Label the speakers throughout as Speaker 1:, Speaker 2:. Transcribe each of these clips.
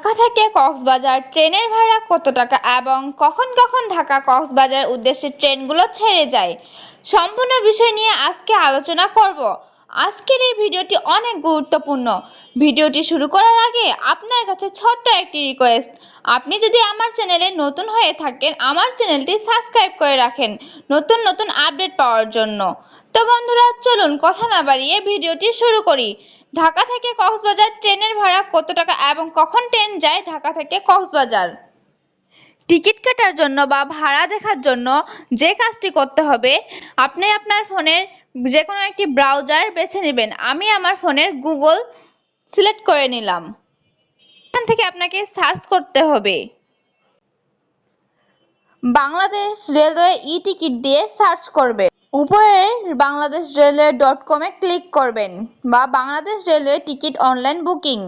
Speaker 1: ঢাকা থেকে কক্সবাজার ট্রেনের ভাড়া কত টাকা এবং কখন কখন ঢাকা কক্সবাজার উদ্দেশ্যে ট্রেনগুলো ছেড়ে যায়? সম্পূর্ণ বিষয় নিয়ে আজকে আলোচনা করব। আজকের এই ভিডিওটি অনেক গুরুত্বপূর্ণ। ভিডিওটি শুরু করার আগে আপনার কাছে ছোট্ট একটি রিকোয়েস্ট আপনি যদি আমার চ্যানেলে নতুন হয়ে থাকেন, আমার চ্যানেলটি সাবস্ক্রাইব করে রাখেন নতুন নতুন আপডেট পাওয়ার জন্য। তো বন্ধুরা, চলুন কথা না বাড়িয়ে ভিডিওটি শুরু করি। ঢাকা থেকে কক্সবাজার ট্রেনের ভাড়া কত টাকা এবং কখন ট্রেন যায় ঢাকা থেকে কক্সবাজার? টিকিট কাটার জন্য বা ভাড়া দেখার জন্য যে কাজটি করতে হবে, আপনি আপনার ফোনের যে কোনো একটি ব্রাউজার বেছে নেবেন। আমি আমার ফোনের গুগল সিলেক্ট করে নিলাম। এখান থেকে আপনাকে সার্চ করতে হবে। বাংলাদেশ রেলওয়ে ই টিকিট দিয়ে সার্চ করবে উপরে বাংলাদেশ রেলওয়ে ডট কমে ক্লিক করবেন বা Bangladesh railway ticket online booking.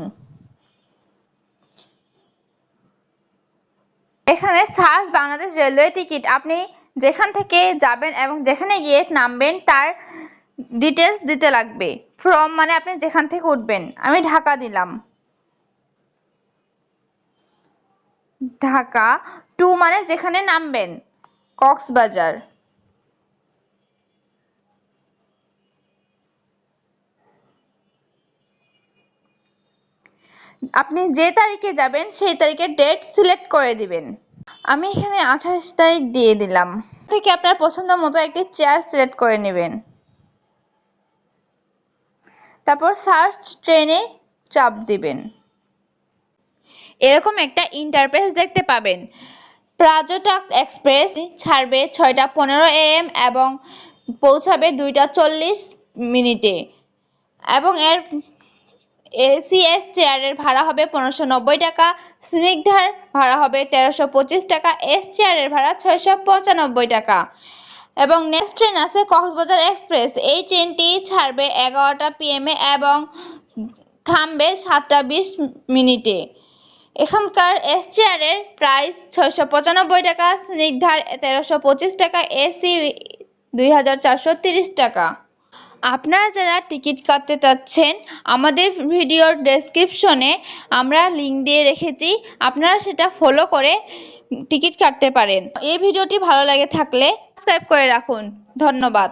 Speaker 1: এখানে সার্চ বাংলাদেশ রেলওয়ে টিকিট। আপনি যেখান থেকে যাবেন এবং যেখানে গিয়ে নামবেন তার ডিটেলস দিতে লাগবে। ফ্রম মানে আপনি যেখান থেকে উঠবেন। আমি ঢাকা দিলাম। ঢাকা। টু মানে যেখানে নামবেন। কক্সবাজার। আপনি যে তারিখে যাবেন, সেই তারিখে ডেট সিলেক্ট করে দিবেন। আমি এখানে আঠাশ তারিখ দিয়ে দিলাম। থেকে আপনার পছন্দ মতো একটি চেয়ার সিলেক্ট করে নেবেন। তারপর সার্চ ট্রেনে চাপ দিবেন। এরকম একটা ইন্টারপ্রেস দেখতে পাবেন। পর্যটক এক্সপ্রেস ছাড়বে ছয়টা পনেরো এম এবং পৌঁছাবে দুইটা চল্লিশ মিনিটে। এবং এর এসিএস চেয়ারের ভাড়া হবে পনেরোশো নব্বই টাকা, স্নিগ্ধার ভাড়া হবে তেরোশো পঁচিশ টাকা এস চেয়ারের ভাড়া ছয়শো পঁচানব্বই টাকা। এবং নেক্সট ট্রেন আছে কক্সবাজার এক্সপ্রেস। এই ট্রেনটি ছাড়বে এগারোটা পিএমে এবং থামবে সাতটা বিশ মিনিটে। এখানকার এস চেয়ারের প্রাইস ছয়শো পঁচানব্বই টাকা, স্নিগ্ধার তেরোশো পঁচিশ টাকা এসি দুই হাজার চারশো তিরিশ টাকা। আপনারা যারা টিকিট কাটতে চাচ্ছেন, আমাদের ভিডিওর ডেসক্রিপশনে আমরা লিঙ্ক দিয়ে রেখেছি। আপনারা সেটা ফলো করে টিকিট কাটতে পারেন। এই ভিডিওটি ভালো লাগে থাকলে সাবস্ক্রাইব করে রাখুন। ধন্যবাদ।